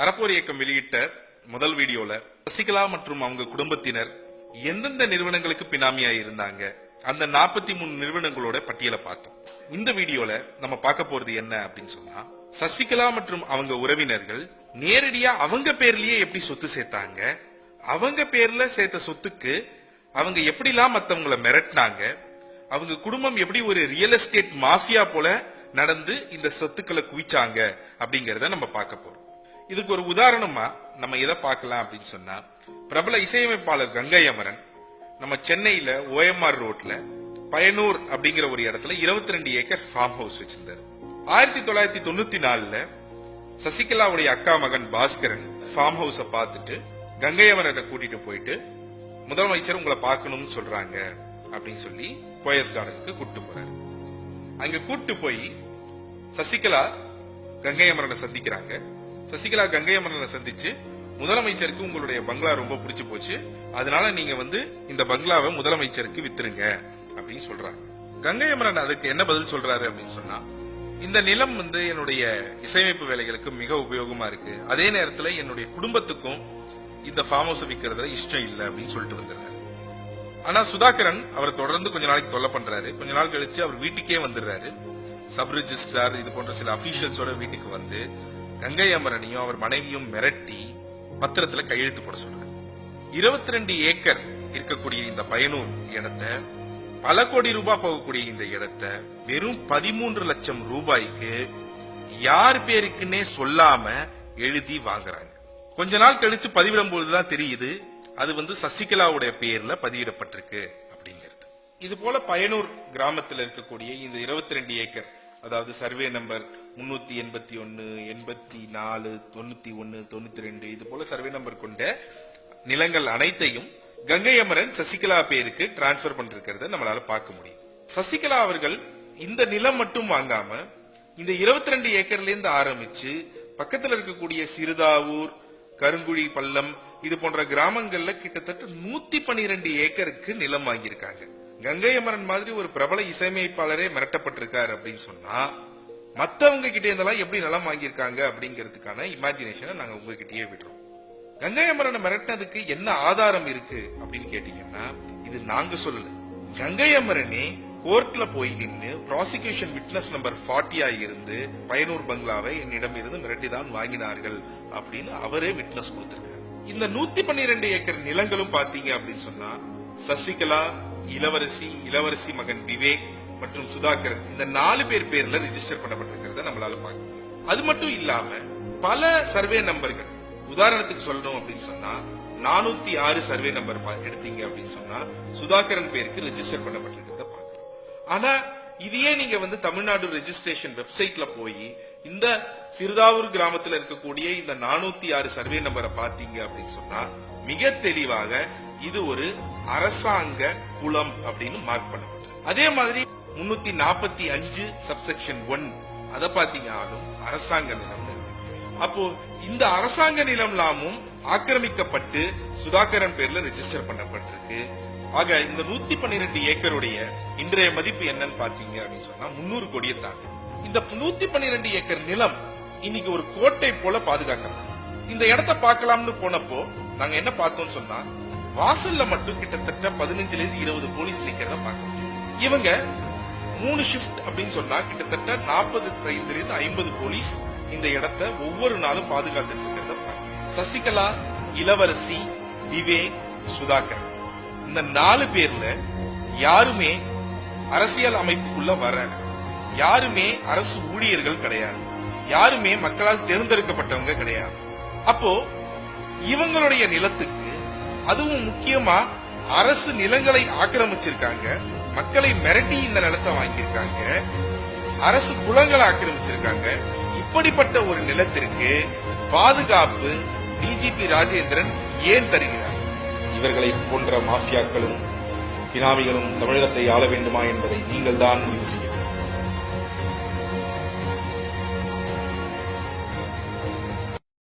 அறப்போர் இயக்கம் வெளியிட்ட முதல் வீடியோல சசிகலா மற்றும் அவங்க குடும்பத்தினர் எந்தெந்த நிறுவனங்களுக்கு பினாமியா இருந்தாங்க அந்த நாற்பத்தி மூணு நிறுவனங்களோட பட்டியலை பார்த்தோம். இந்த வீடியோல நம்ம பார்க்க போறது என்ன அப்படின்னு சொன்னா சசிகலா மற்றும் அவங்க உறவினர்கள் நேரடியா அவங்க பேர்லயே எப்படி சொத்து சேர்த்தாங்க அவங்க பேர்ல சேர்த்த சொத்துக்கு அவங்க எப்படிலாம் மத்தவங்களை மிரட்டினாங்க அவங்க குடும்பம் எப்படி ஒரு ரியல் எஸ்டேட் மாஃபியா போல நடந்து இந்த சொத்துக்களை குவிச்சாங்க அப்படிங்கறத நம்ம பார்க்க போறோம். இதுக்கு ஒரு உதாரணமா நம்ம எதை பார்க்கலாம் அப்படின்னு சொன்னா பிரபல இசையமைப்பாளர் கங்கை அமரன் நம்ம சென்னையில ஓஎம்ஆர் ரோட்ல பயனூர் அப்படிங்கிற ஒரு இடத்துல 22 ரெண்டு ஏக்கர் ஃபார்ம் ஹவுஸ் வச்சிருந்தாரு. ஆயிரத்தி தொள்ளாயிரத்தி தொண்ணூத்தி நாலுல சசிகலாவுடைய அக்கா மகன் பாஸ்கரன் ஃபார்ம் ஹவுஸ பார்த்துட்டு கங்கை அமரனை கூட்டிட்டு போயிட்டு முதலமைச்சர் உங்களை பார்க்கணும்னு சொல்றாங்க அப்படின்னு சொல்லி போயஸ் கார்டனுக்கு கூட்டு போறாரு. அங்க கூட்டு போய் சசிகலா கங்கை அமரனை சந்திக்கிறாங்க. சசிகலா கங்கை அமரனை சந்திச்சு முதலமைச்சருக்கு உங்களுடைய பங்களா ரொம்ப பிடிச்சு போச்சு. அதனால நீங்க வந்து இந்த பங்களாவை முதலமைச்சருக்கு வித்துருங்க அப்படின்னு சொல்றாங்க கங்கை அமரன் அதுக்கு என்ன பதில் சொல்றாரு அப்படின்னு சொன்னா இந்த நிலம் வந்து என்னுடைய இசையமைப்பு வேலைகளுக்கு மிக உபயோகமா இருக்கு. அதே நேரத்துல என்னுடைய குடும்பத்துக்கும் இந்த ஃபார்ம் ஹவுஸ் விற்கிறதுல இஷ்டம் இல்லை அப்படின்னு சொல்லிட்டு வந்துடுறாரு. ஆனா சுதாகரன் அவர் தொடர்ந்து கொஞ்ச நாளைக்கு தொல்லை பண்றாரு. கொஞ்ச நாள் கழிச்சு அவர் வீட்டுக்கே வந்துடுறாரு. சப் ரிஜிஸ்ட்ரார் இது போன்ற சில அபிஷியல்ஸோட வீட்டுக்கு வந்து கங்கை அமரனையும் அவர் மனைவியும் மிரட்டி பத்திரத்துல கையெழுத்து போட சொல்றாரு. இருபத்தி ரெண்டு ஏக்கர் இருக்கக்கூடிய இந்த பயனூர் இடத்தை பல கோடி ரூபாய் போகக்கூடிய இந்த இடத்தை வெறும் பதிமூன்று லட்சம் ரூபாய்க்கு யார் பேருக்குன்னே சொல்லாம எழுதி வாங்குறாங்க. கொஞ்ச நாள் கழிச்சு பதிவிடும் போதுதான் தெரியுது அது வந்து சசிகலாவுடைய பேர்ல பதிவிடப்பட்டிருக்கு அப்படிங்கிறது. இது போல பயனூர் கிராமத்தில் இருக்கக்கூடிய இந்த 22 ரெண்டு ஏக்கர் அதாவது சர்வே நம்பர் முன்னூத்தி எண்பத்தி ஒன்னு எண்பத்தி நாலு தொண்ணூத்தி ஒன்னு தொண்ணூத்தி ரெண்டு இது போல சர்வே நம்பர் கொண்ட நிலங்கள் அனைத்தையும் கங்கை அமரன் சசிகலா பேருக்கு டிரான்ஸ்பர் பண்ணிருக்கிறத நம்மளால பார்க்க முடியும் சசிகலா அவர்கள் இந்த நிலம் மட்டும் வாங்காம இந்த 22 ரெண்டு ஏக்கர்ல இருந்து ஆரம்பிச்சு பக்கத்துல இருக்கக்கூடிய சிறுதாவூர் கருங்குழி பள்ளம் இது போன்ற கிராமங்கள்ல கிட்டத்தட்ட நூத்தி பனிரெண்டு ஏக்கருக்கு நிலம் வாங்கியிருக்காங்க. கங்கை அமரன் மாதிரி ஒரு பிரபல இசையமைப்பாளரே மிரட்டப்பட்டிருக்காரு அப்படின்னு சொன்னா மற்றவங்க கிட்டே இருந்தெல்லாம் எப்படி நிலம் வாங்கியிருக்காங்க அப்படிங்கிறதுக்கான இமேஜினேஷனை நாங்கள் உங்ககிட்டயே விடுறோம். கங்கை அமரனை மிரட்டினதுக்கு என்ன ஆதாரம் இருக்கு அப்படின்னு கேட்டீங்கன்னா இது நாங்க சொல்லல. கங்கை அமரனே கோர்ட்ல போய் நின்று ப்ராசிக்யூஷன் விட்னஸ் நம்பர் ஃபார்ட்டியா இருந்து பயனூர் பங்களாவை என்னிடம் இருந்து மிரட்டிதான் வாங்கினார்கள் அப்படின்னு அவரே விட்னஸ் கொடுத்திருக்காரு. இந்த நூத்தி பன்னிரெண்டு ஏக்கர் நிலங்களும் பாத்தீங்க அப்படின்னு சொன்னா சசிகலா இளவரசி இளவரசி மகன் விவேக் மற்றும் சுதாகர் இந்த நாலு பேர் பேர்ல ரிஜிஸ்டர் பண்ணப்பட்டிருக்கிறத நம்மளால பார்க்க அது மட்டும் இல்லாம பல சர்வே நம்பர்கள் உதாரணத்துக்கு சொல்லணும் அப்படின்னு சொன்னா நானூத்தி ஆறு சர்வே நம்பர் பா- எடுத்தீங்க அப்படின்னு சொன்னா சுதாகரன் பேருக்கு ரிஜிஸ்டர் பண்ணப்பட்டிருக்கிறத பார்க்கலாம் ஆனா இதையே நீங்க வந்து தமிழ்நாடு ரெஜிஸ்ட்ரேஷன் வெப்சைட்ல போய் இந்த சிறுதாவூர் கிராமத்துல இருக்கக்கூடிய இந்த நானூத்தி ஆறு சர்வே நம்பரை பார்த்தீங்க அப்படின்னு சொன்னா மிக தெளிவாக இது ஒரு அரசாங்க குளம் அப்படின்னு மார்க் பண்ணப்பட்டது அதே மாதிரி முன்னூத்தி நாற்பத்தி அஞ்சு சப்செக்ஷன் ஒன் அதை பாத்தீங்கன்னாலும் அரசாங்க நிலம் அப்போ இந்த அரசாங்க நிலம்லாமும் ஆக்கிரமிக்கப்பட்டு சுதாகரன் பேர்ல ரெஜிஸ்டர் பண்ணப்பட்டிருக்கு. ஆக இந்த நூத்தி பன்னிரெண்டு ஏக்கருடைய இன்றைய மதிப்பு என்னன்னு பாத்தீங்க அப்படின்னு சொன்னா முன்னூறு கோடியை தாண்டி இந்த நூத்தி பன்னிரெண்டு ஏக்கர் நிலம் இன்னைக்கு ஒரு கோட்டை போல பாதுகாக்கலாம் இந்த இடத்த பார்க்கலாம்னு போனப்போ நாங்க என்ன பார்த்தோம்னு சொன்னா வாசல்ல மட்டும் கிட்டத்தட்ட பதினஞ்சுல இருந்து இருபது போலீஸ் நிக்கிறத பார்க்க முடியும். இவங்க மூணு ஷிஃப்ட் அப்படின்னு சொன்னா கிட்டத்தட்ட நாற்பது ஐந்துல இருந்து ஐம்பது போலீஸ் இந்த இடத்த ஒவ்வொரு நாளும் பாதுகாத்துட்டு இருக்கிறத சசிகலா இளவரசி விவேக் சுதாகர். இந்த நாலு பேர்ல யாருமே அரசியல் அமைப்புக்குள்ள வர யாருமே அரசு ஊழியர்கள் கிடையாது. யாருமே மக்களால் தேர்ந்தெடுக்கப்பட்டவங்க கிடையாது. அப்போ இவங்களுடைய நிலத்துக்கு அதுவும் முக்கியமா அரசு நிலங்களை ஆக்கிரமிச்சிருக்காங்க. மக்களை மிரட்டி இந்த நிலத்தை வாங்கியிருக்காங்க. அரசு குளங்களை ஆக்கிரமிச்சிருக்காங்க. இப்படிப்பட்ட ஒரு நிலத்திற்கு பாதுகாப்பு டிஜிபி ராஜேந்திரன் ஏன் தருகிறார்? இவர்களை போன்ற மாஃபியாக்களும் பினாமிகளும் தமிழகத்தை ஆள வேண்டுமா என்பதை நீங்கள் தான் முடிவு செய்ய வேண்டும்.